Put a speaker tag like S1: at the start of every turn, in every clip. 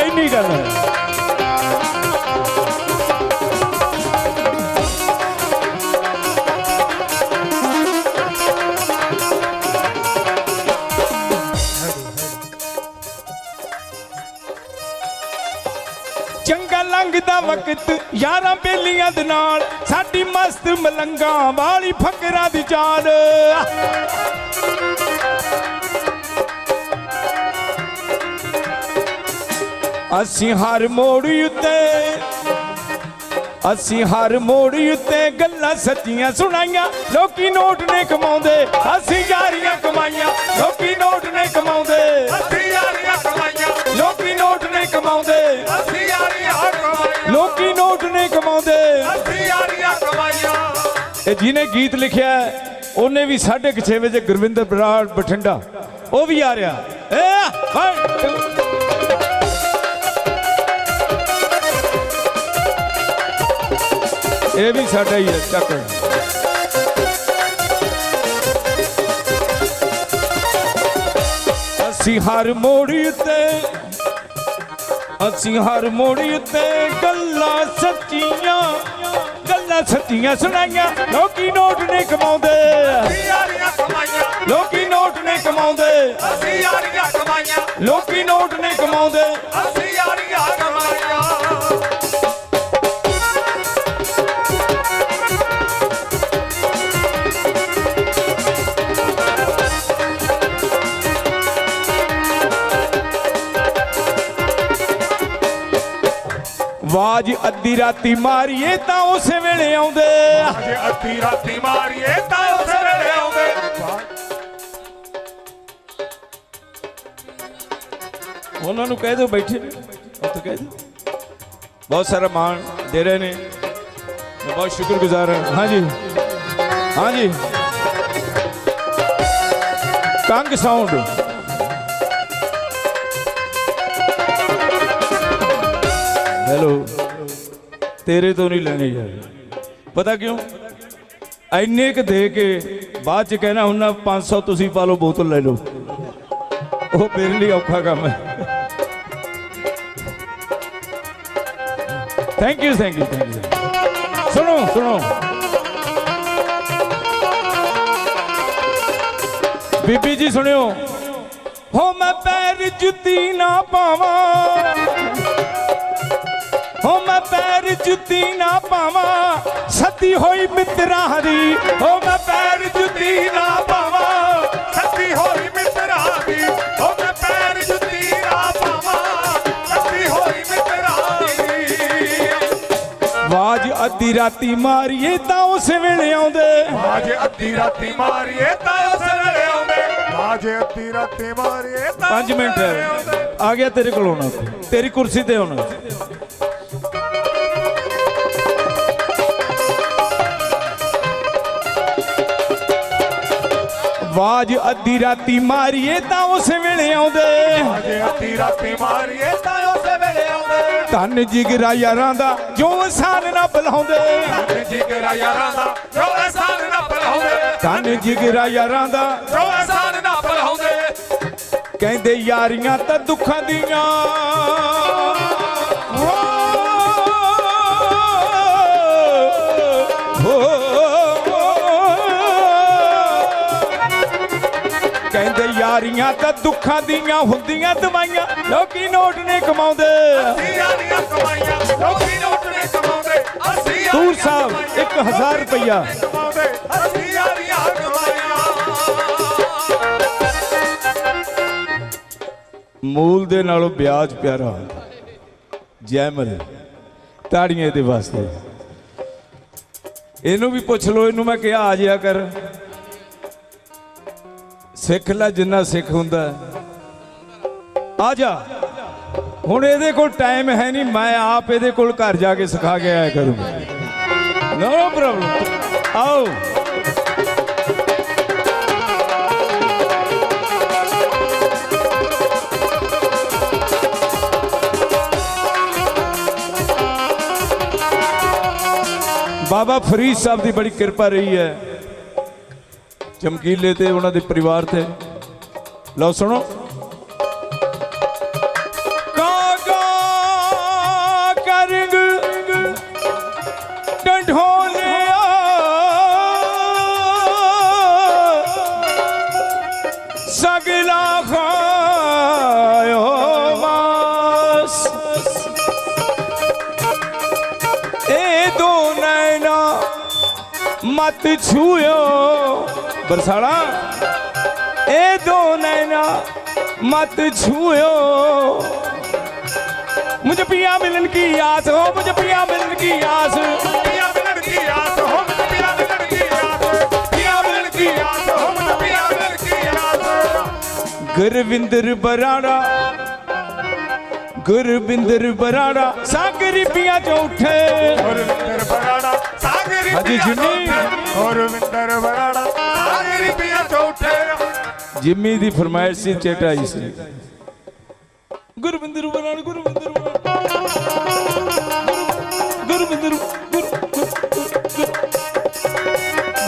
S1: ਇੰਨੀ ਗੱਲ ਹੈ ਚੰਗਾ ਲੰਘਦਾ ਵਕਤ ਯਾਰਾਂ ਬੇਲੀਆਂ ਦੇ ਨਾਲ, ਸਾਡੀ ਮਸਤ ਮਲੰਗਾ ਵਾਲੀ ਫਕਰਾਂ ਦੀ ਚਾਲ। ਅਸੀਂ ਹਰ ਮੋੜ ਉੱਤੇ, ਅਸੀਂ ਹਰ ਮੋੜ ਉੱਤੇ ਗੱਲਾਂ ਸੱਚੀਆਂ ਸੁਣਾਈਆਂ। ਲੋਕੀ ਨੋਟ ਨੇ ਕਮਾਉਂਦੇ, ਅਸੀਂ ਯਾਰੀਆਂ ਕਮਾਈਆਂ। ਲੋਕੀ ਨੋਟ ਨੇ ਕਮਾਉਂਦੇ,
S2: ਅਸੀਂ ਯਾਰੀਆਂ ਕਮਾਈਆਂ।
S1: ਲੋਕੀ ਨੋਟ ਨੇ ਕਮਾਉਂਦੇ,
S2: ਅਸੀਂ ਯਾਰੀਆਂ ਕਮਾਈਆਂ।
S1: ਲੋਕੀ ਨੋਟ ਨੇ ਕਮਾਉਂਦੇ,
S2: ਅਸੀਂ ਯਾਰੀਆਂ ਕਮਾਈਆਂ।
S1: ਇਹ ਜਿਹਨੇ ਗੀਤ ਲਿਖਿਆ ਉਹਨੇ ਵੀ 6:30 ਵਜੇ ਗੁਰਵਿੰਦਰ ਬਰਾੜ ਬਠਿੰਡਾ, ਉਹ ਵੀ ਆ ਰਿਹਾ। ਏ, ਹਾਏ! ਇਹ ਵੀ ਸਾਡਾ ਹੀ ਹੈ, ਚੱਕ। ਅਸੀਂ ਹਰ ਮੋੜ ਉੱਤੇ ਅਸੀਂ ਹਰ ਮੋੜ ਉੱਤੇ ਗੱਲਾਂ ਸੱਚੀਆਂ ਗੱਲਾਂ ਸੱਚੀਆਂ ਸੁਣਾਈਆਂ। ਲੋਕੀ ਨੋਟ ਨੇ ਕਮਾਉਂਦੇ।
S2: ਅਸੀਂ ਯਾਰੀਆਂ ਕਮਾਈਆਂ।
S1: ਲੋਕੀ ਨੋਟ ਨੇ ਕਮਾਉਂਦੇ।
S2: ਅਸੀਂ ਯਾਰੀਆਂ ਕਮਾਈਆਂ।
S1: ਲੋਕੀ ਨੋਟ ਨੇ ਕਮਾਉਂਦੇ। ਆਵਾਜ਼ ਅੱਧੀ ਰਾਤੀ ਮਾਰੀਏ ਤਾਂ ਉਸੇ ਵੇਲੇ ਆਉਂਦੇ।
S2: ਜੇ ਅੱਧੀ ਰਾਤੀ ਮਾਰੀਏ ਤਾਂ ਉਸ ਵੇਲੇ ਆਉਂਦੇ।
S1: ਉਹਨਾਂ ਨੂੰ ਕਹਿ ਦਿਓ ਬੈਠੇ ਨੇ। ਉੱਥੇ ਕਹਿ ਦਿਓ। ਬਹੁਤ ਸਾਰਾ ਮਾਣ ਦੇ ਰਹੇ ਨੇ। ਮੈਂ ਬਹੁਤ ਸ਼ੁਕਰਗੁਜ਼ਾਰ ਹਾਂ। ਹਾਂਜੀ। ਹਾਂਜੀ। ਕੰਗ ਸਾਊਂਡ। ਹੈਲੋ। ਤੇਰੇ ਤੋਂ ਨਹੀਂ ਲੈਣੇ ਯਾਰ ਪਤਾ ਕਿਉਂ? ਐਨੇ ਕ ਦੇ ਕੇ ਬਾਅਦ ਚ ਕਹਿਣਾ ਹੁੰਦਾ 500 ਤੁਸੀਂ ਪਾ ਲਓ, ਬੋਤਲ ਲੈ ਲਓ। ਉਹ ਮੇਰੇ ਲਈ ਔਖਾ ਕੰਮ ਹੈ। Thank you thank you thank you ਸੁਣੋ ਸੁਣੋ। ਬੀਬੀ ਜੀ, ਸੁਣਿਓ। ਹੋ ਮੈਂ ਪੈਰ ਜੁੱਤੀ ਨਾ ਪਾਵਾਂ। ਜੁੱਤੀ ਨਾ ਪਾਵਾਂ। ਸੱਤੀ ਹੋਈ ਮਿੱਤਰਾਂ ਦੀ ਹੋ ਮੈਂ ਪੈਰ ਜੁੱਤੀ ਨਾ ਪਾਵਾਂ।
S2: ਸੱਤੀ ਹੋਈ ਮਿੱਤਰਾਂ ਦੀ ਹੋ ਮੈਂ ਪੈਰ ਜੁੱਤੀ ਨਾ ਪਾਵਾਂ। ਸੱਤੀ ਹੋਈ ਮਿੱਤਰਾਂ ਦੀ।
S1: ਆਵਾਜ਼ ਅੱਧੀ ਰਾਤੀ ਮਾਰੀਏ ਤਾਂ ਉਸ ਵੇਲੇ ਆਉਂਦੇ।
S2: ਆਜੇ ਅੱਧੀ ਰਾਤੀ ਮਾਰੀਏ ਤਾਂ ਉਸ ਵੇਲੇ ਆਉਂਦੇ। ਆਜੇ ਅੱਧੀ ਰਾਤੀ ਮਾਰੀਏ ਤਾਂ
S1: 5 ਮਿੰਟ। ਆ ਗਿਆ ਤੇਰੇ ਕੋਲ ਆਉਣਾ ਤੇਰੀ ਕੁਰਸੀ ਤੇ ਆਉਣਾ ਆਵਾਜ਼ ਅੱਧੀ ਰਾਤੀ ਮਾਰੀਏ ਤਾਂ ਉਸ ਵੇਲੇ ਆਉਂਦੇ।
S2: ਅੱਧੀ ਰਾਤੀ ਮਾਰੀਏ ਤਾਂ ਉਸ ਵੇਲੇ ਆਉਂਦੇ।
S1: ਧੰਨ ਜਿਗਰਾ ਯਾਰਾਂ ਦਾ ਜੋ ਇਨਸਾਨ ਨਾ ਬੁਲਾਉਂਦੇ
S2: ਧੰਨ ਜਿਗਰਾ ਯਾਰਾਂ ਦਾ ਜੋ ਅਹਿਸਾਨ ਨਾ ਭੁਲਾਉਂਦੇ।
S1: ਧੰਨ ਜਿਗਰਾ ਯਾਰਾਂ ਦਾ
S2: ਜੋ ਅਹਿਸਾਨ ਨਾ ਭੁਲਾਉਂਦੇ।
S1: ਕਹਿੰਦੇ ਯਾਰੀਆਂ ਤਾਂ ਦੁੱਖਾਂ ਦੀਆਂ। ਕਹਿੰਦੇ ਯਾਰੀਆਂ ਤਾਂ ਦੁੱਖਾਂ ਦੀਆਂ ਹੁੰਦੀਆਂ ਦਵਾਈਆਂ। ਲੋਕੀ ਨੋਟ ਨੇ ਕਮਾਉਂਦੇ।
S2: ਅਸੀਂ ਯਾਰੀਆਂ ਕਮਾਈਆਂ ਲੋਕੀ ਨੋਟ ਨੇ ਕਮਾਉਂਦੇ ਅਸੀਂ
S1: ਤੂਰ ਸਾਹਿਬ 1000 ਰੁਪਇਆ
S2: ਕਮਾਉਂਦੇ ਅਸੀਂ ਯਾਰੀਆਂ ਕਮਾਈਆਂ
S1: ਮੂਲ ਦੇ ਨਾਲੋਂ ਵਿਆਜ ਪਿਆਰਾ ਹੁੰਦਾ। ਜੈ ਮਰੇ। ਤਾੜੀਆਂ ਦੇ ਵਾਸਤੇ। ਇਹਨੂੰ ਵੀ ਪੁੱਛ ਲਓ, ਇਹਨੂੰ ਮੈਂ ਕਿਹਾ ਆ ਜਿਆ ਕਰ। ਸਿੱਖ ਲੈ, ਜਿੰਨਾ ਸਿੱਖ ਹੁੰਦਾ ਆ ਜਾ। ਹੁਣ ਇਹਦੇ ਕੋਲ ਟਾਈਮ ਹੈ ਨਹੀਂ, ਮੈਂ ਆਪ ਇਹਦੇ ਕੋਲ ਘਰ ਜਾ ਕੇ ਸਿਖਾ ਕੇ ਆਇਆ ਕਰੂੰਗਾ। ਨੋ ਪ੍ਰੋਬਲਮ ਆਓ। ਬਾਬਾ ਫਰੀਦ ਸਾਹਿਬ ਦੀ ਬੜੀ ਕਿਰਪਾ ਰਹੀ ਹੈ। ਚਮਕੀਲੇ ਤੇ ਉਹਨਾਂ ਦੇ ਪਰਿਵਾਰ ਤੇ। ਲਓ ਸੁਣੋ। ਕਾਗਾ ਕਰੰਗ ਡੰਢੋਲਿਆ ਸਗਲਾ ਖਾਇਓ ਮਾਸ ਇਹ ਦੋ ਨੈਣਾ ਮਤ ਛੂਇਓ। ਬਰਸਾਲਾ ਇਹ ਦੋ ਨੈਣਾ मत छुओ मुझे पिया मिलन की आस हो मुझे पिया मिलन की आस
S2: ਪਿਆ ਮਿਲਣ ਦੀ ਆਸ ਹੋ ਮੈਨੂੰ ਪਿਆ ਮਿਲਣ ਦੀ ਆਸ ਪਿਆ ਮਿਲਣ ਦੀ ਆਸ ਹੋ ਮੈਨੂੰ ਪਿਆ ਮਿਲਣ ਦੀ ਆਸ
S1: ਗੁਰਵਿੰਦਰ ਬਰਾੜਾ ਗੁਰਵਿੰਦਰ ਬਰਾੜਾ ਸਾਗਰੀ ਪਿਆ ਚ ਉੱਠੇ
S2: ਗੁਰਵਿੰਦਰ ਬਰਾੜਾ ਸਾਗਰੀ
S1: ਹਾਂਜੀ
S2: ਪਿਆ
S1: ਜਿੰਮੀ।
S2: ਚੌਥੇ। ਗੁਰਵਿੰਦਰ
S1: ਜਿੰਮੀ ਦੀ ਫਰਮਾਇਸ਼ ਸੀ ਚੇਟ ਆਈ ਸੀ। ਗੁਰਵਿੰਦਰ ਬਰਾੜਾ ਗੁਰਵਿੰਦਰ ਬਰਾੜਾ ਗੁਰਵਿੰਦਰ ਗੁਰ- ਗੁਰ-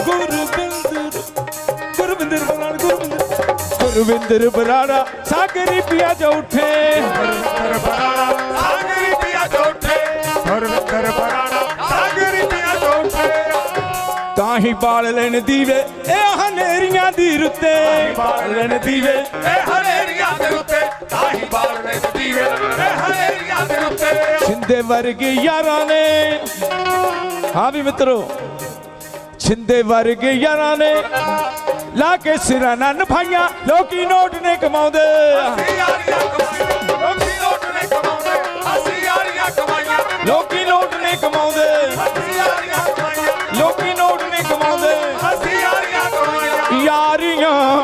S1: ਗੁਰਵਿੰਦਰ ਗੁਰਵਿੰਦਰ ਬਰਾੜਾ ਸਾਗਰੀ ਪਿਆ ਚ ਉੱਠੇ।
S2: ਗੁਰਵਿੰਦਰ ਬਰਾੜਾ
S1: ਤਾਂ ਹੀ ਬਾਲ ਲੈਣ ਦੀਵੇ ਇਹ ਹਨੇਰੀਆਂ ਦੀ ਰੁੱਤੇ। ਬਾਲ ਲੈਣ ਦੀਵੇ
S2: ਇਹ ਹਨੇਰੀਆਂ ਦੇ ਉੱਤੇ ਤਾਹੀ ਬਾਲਣੇ ਦੀਵੇ ਇਹ ਹਨੇਰੀਆਂ ਦੇ ਉੱਤੇ
S1: ਛਿੰਦੇ ਵਰਗੇ ਯਾਰਾਂ ਨੇ। ਹਾਂ ਵੀ ਮਿੱਤਰੋ ਛਿੰਦੇ ਵਰਗੇ ਯਾਰਾਂ ਨੇ। ਲਾ ਕੇ ਸਿਰਾਂ ਨਾਲ ਨਭਾਈਆਂ ਲੋਕੀ ਨੋਟ ਨੇ ਕਮਾਉਂਦੇ।
S2: ਯਾਰੀਆਂ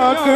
S2: ਲੋਕੀ